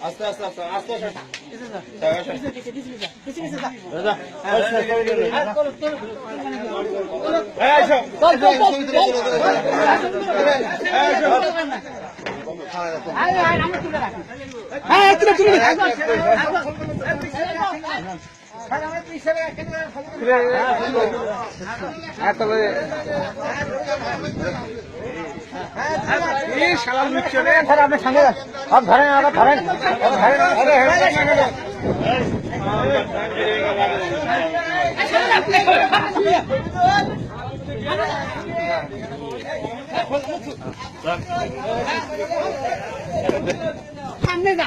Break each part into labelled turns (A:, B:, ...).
A: আস্তে আস্তে আস্তে আস্তে আস্তে।
B: হ্যাঁ। হ্যাঁ, আপনি হ্যাঁ, হ্যাঁ, সঙ্গে ধরেন আবার ধরেন। সামনে যা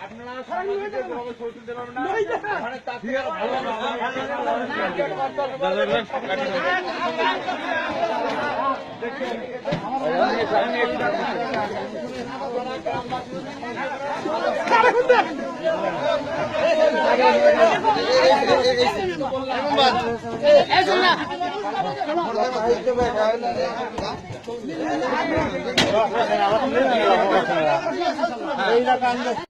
B: আপনারা এই